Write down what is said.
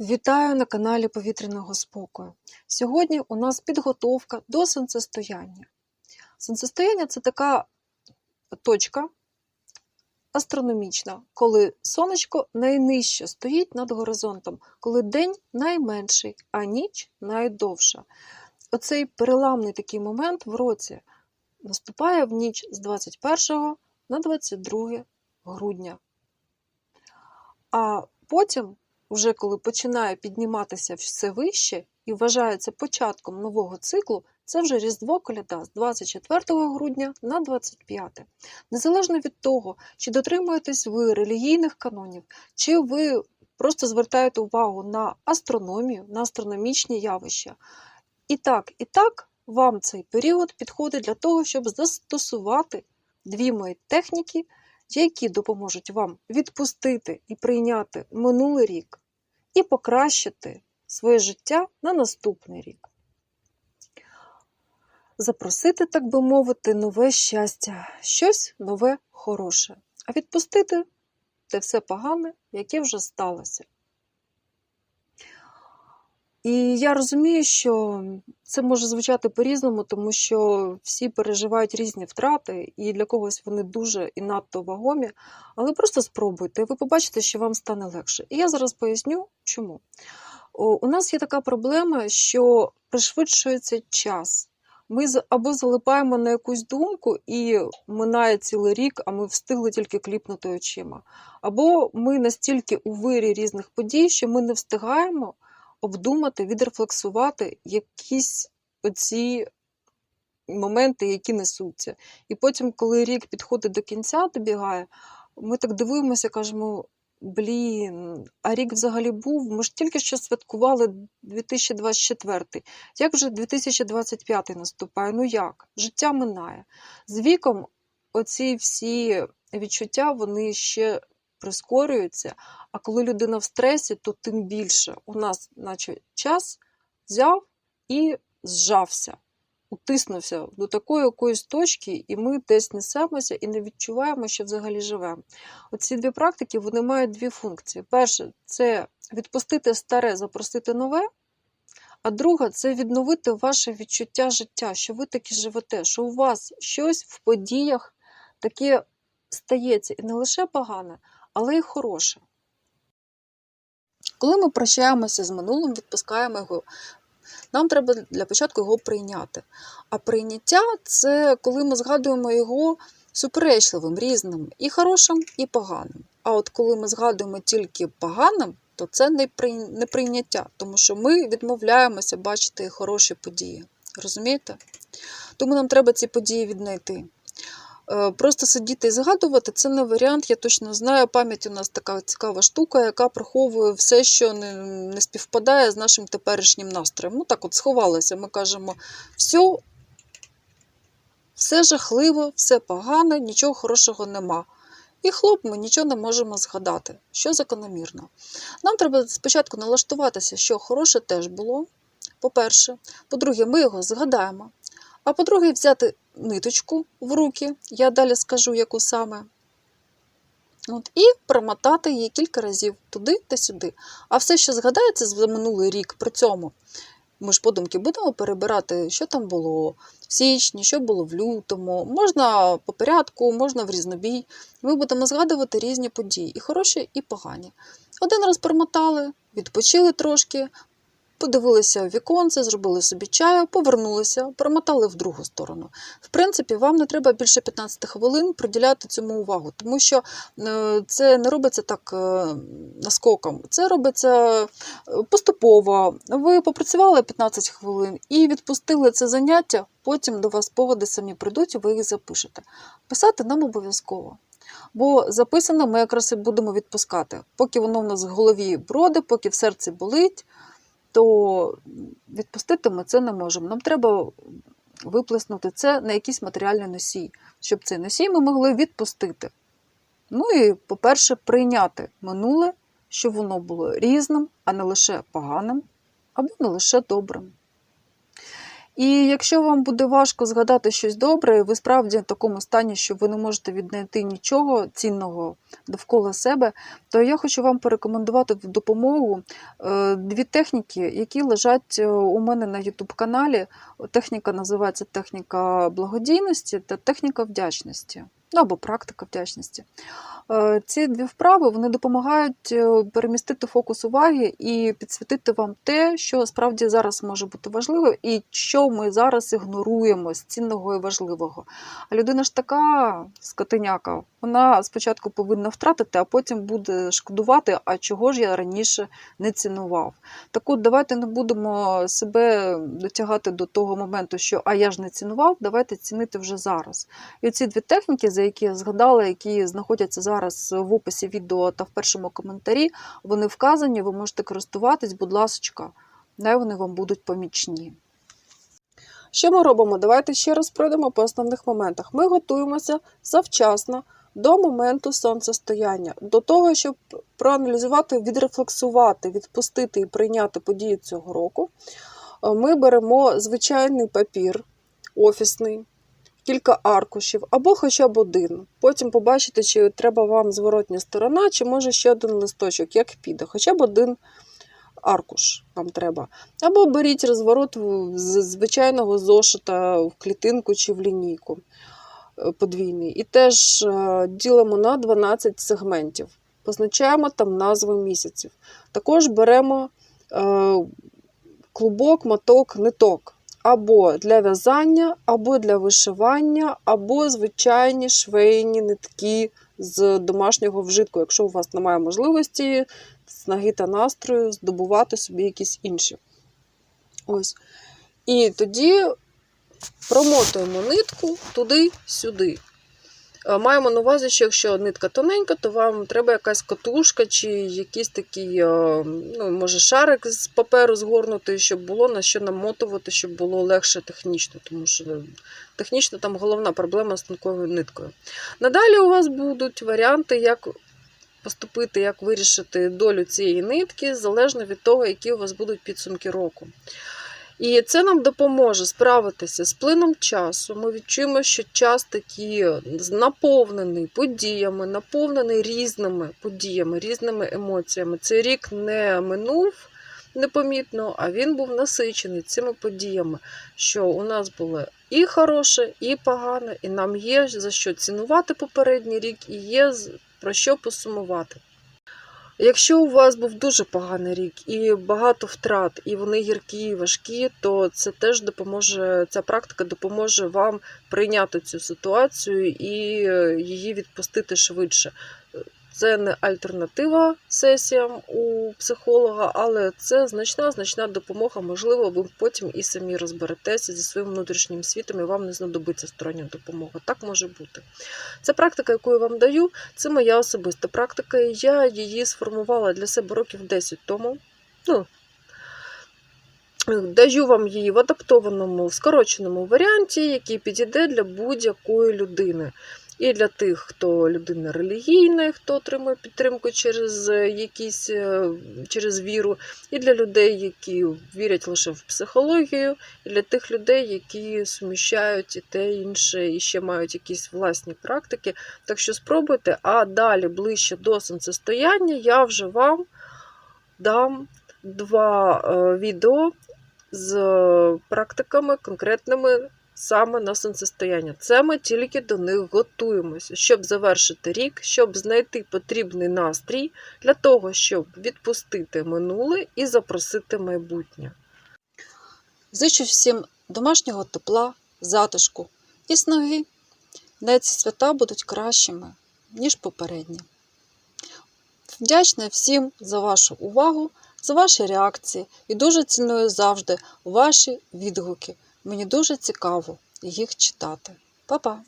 Вітаю на каналі Повітряного спокою. Сьогодні у нас підготовка до сонцестояння. Сонцестояння це така точка астрономічна, коли сонечко найнижче стоїть над горизонтом, коли день найменший, а ніч найдовша. Оцей переламний такий момент в році наступає в ніч з 21 на 22 грудня. А потім вже коли починає підніматися все вище і вважається початком нового циклу, це вже Різдво Коляда з 24 грудня на 25. Незалежно від того, чи дотримуєтесь ви релігійних канонів, чи ви просто звертаєте увагу на астрономію, на астрономічні явища. І так, і так вам цей період підходить для того, щоб застосувати дві мої техніки, які допоможуть вам відпустити і прийняти минулий рік і покращити своє життя на наступний рік. Запросити, так би мовити, нове щастя, щось нове хороше, а відпустити те все погане, яке вже сталося. І я розумію, що це може звучати по-різному, тому що всі переживають різні втрати, і для когось вони дуже і надто вагомі. Але просто спробуйте, ви побачите, що вам стане легше. І я зараз поясню, чому. У нас є така проблема, що пришвидшується час. Ми або залипаємо на якусь думку і минає цілий рік, а ми встигли тільки кліпнути очима. Або ми настільки у вирі різних подій, що ми не встигаємо обдумати, відрефлексувати якісь оці моменти, які несуться. І потім, коли рік підходить до кінця, добігає, ми так дивимося, кажемо. Блін, а рік взагалі був. Ми ж тільки що святкували 2024. Як вже 2025 наступає? Ну як? Життя минає. З віком оці всі відчуття вони ще прискорюються. А коли людина в стресі, то тим більше у нас, наче час взяв і зжався, утиснувся до такої якоїсь точки, і ми десь несемося і не відчуваємо, що взагалі живемо. Оці дві практики вони мають дві функції. Перше це відпустити старе, запросити нове. А друга це відновити ваше відчуття життя, що ви таки живете, що у вас щось в подіях таке стається і не лише погане, але й хороше. Коли ми прощаємося з минулим, відпускаємо його, нам треба для початку його прийняти. А прийняття це коли ми згадуємо його суперечливим, різним, і хорошим, і поганим. А от коли ми згадуємо тільки поганим, то це не прийняття, тому що ми відмовляємося бачити хороші події. Розумієте? Тому нам треба ці події віднайти. Е, Просто сидіти і згадувати це не варіант. Я точно знаю. Пам'ять у нас така цікава штука, яка приховує все, що не, не співпадає з нашим теперішнім настроєм. Ну так от сховалося. Ми кажемо, все, все жахливо, все погано, нічого хорошого нема. І хлоп, ми нічого не можемо згадати, що закономірно. Нам треба спочатку налаштуватися, що хороше теж було. По-перше, по-друге, ми його згадаємо. А по-друге, взяти ниточку в руки, я далі скажу, яку саме. От, і промотати її кілька разів туди та сюди. А все, що згадається за минулий рік, при цьому ми ж подумки будемо перебирати, що там було в січні, що було в лютому. Можна по порядку, можна в різнобій. Ми будемо згадувати різні події, і хороші, і погані. Один раз промотали, відпочили трошки, подивилися в віконце, зробили собі чаю, повернулися, промотали в другу сторону. В принципі, вам не треба більше 15 хвилин приділяти цьому увагу, тому що е, це не робиться так е, наскоком, це робиться е, поступово. Ви попрацювали 15 хвилин і відпустили це заняття, потім до вас спогади самі прийдуть і ви їх запишете. Писати нам обов'язково. Бо записано ми якраз і будемо відпускати. Поки воно в нас в голові броде, поки в серці болить, то відпустити ми це не можемо. Нам треба виплеснути це на якийсь матеріальний носій, щоб цей носій ми могли відпустити. Ну і, по-перше, прийняти минуле, щоб воно було різним, а не лише поганим, або не лише добрим. І якщо вам буде важко згадати щось добре, і ви справді в такому стані, що ви не можете віднайти нічого цінного довкола себе, то я хочу вам порекомендувати в допомогу е, дві техніки, які лежать е, у мене на YouTube каналі. Техніка називається техніка благодійності та техніка вдячності. Ну, або практика вдячності. Е, Ці дві вправи вони допомагають е, перемістити фокус уваги і підсвітити вам те, що справді зараз може бути важливо, і що ми зараз ігноруємо з цінного і важливого. А людина ж така скотиняка, вона спочатку повинна втратити, а потім буде шкодувати, а чого ж я раніше не цінував. Так от, давайте не будемо себе дотягати до того моменту, що а я ж не цінував, давайте цінити вже зараз. І ці дві техніки, за які я згадала, які знаходяться зараз в описі відео та в першому коментарі, вони вказані, ви можете користуватись, будь ласка, най вони вам будуть помічні. Що ми робимо? Давайте ще раз пройдемо по основних моментах. Ми готуємося завчасно до моменту сонцестояння, до того, щоб проаналізувати, відрефлексувати, відпустити і прийняти події цього року. Ми беремо звичайний папір офісний, кілька аркушів або хоча б один. Потім побачите, чи треба вам зворотня сторона, чи може ще один листочок, як піде, хоча б один аркуш вам треба. Або беріть розворот з звичайного зошита в клітинку чи в лінійку е, подвійний. І теж е, ділимо на 12 сегментів. Позначаємо там назви місяців. Також беремо е, клубок, моток, ниток. Або для в'язання, або для вишивання, або звичайні швейні нитки з домашнього вжитку, якщо у вас немає можливості, снаги та настрою здобувати собі якісь інші. Ось. І тоді промотуємо нитку туди-сюди. Е, Маємо на увазі, що якщо нитка тоненька, то вам треба якась катушка чи якийсь такий, е, ну, може, шарик з паперу згорнути, щоб було на що намотувати, щоб було легше технічно, тому що технічно там головна проблема з тонкою ниткою. Надалі у вас будуть варіанти, як поступити, як вирішити долю цієї нитки, залежно від того, які у вас будуть підсумки року. І це нам допоможе справитися з плином часу. Ми відчуємо, що час такий наповнений подіями, наповнений різними подіями, різними емоціями. Цей рік не минув непомітно, а він був насичений цими подіями, що у нас було і хороше, і погане, і нам є за що цінувати попередній рік, і є про що посумувати. Якщо у вас був дуже поганий рік і багато втрат, і вони гіркі і важкі, то це теж допоможе, ця практика допоможе вам прийняти цю ситуацію і е, її відпустити швидше. Це не альтернатива сесіям у психолога, але це значна значна допомога. Можливо, ви потім і самі розберетеся зі своїм внутрішнім світом, і вам не знадобиться стороння допомога. Так може бути. Це практика, яку я вам даю, це моя особиста практика. і Я її сформувала для себе років 10 тому. Ну, Даю вам її в адаптованому, в скороченому варіанті, який підійде для будь-якої людини. І для тих, хто людина релігійна, хто отримує підтримку через е, якісь е, через віру, і для людей, які вірять лише в психологію, і для тих людей, які суміщають і те і інше, і ще мають якісь власні практики. Так що спробуйте, а далі ближче до сонцестояння я вже вам дам два е, відео з практиками конкретними саме на сонцестояння. Це ми тільки до них готуємося, щоб завершити рік, щоб знайти потрібний настрій для того, щоб відпустити минуле і запросити майбутнє. Зичу всім домашнього тепла, затишку і снаги. Де ці свята будуть кращими, ніж попередні. Вдячна всім за вашу увагу, за ваші реакції і дуже ціную завжди ваші відгуки. Мені дуже цікаво їх читати. Па-па!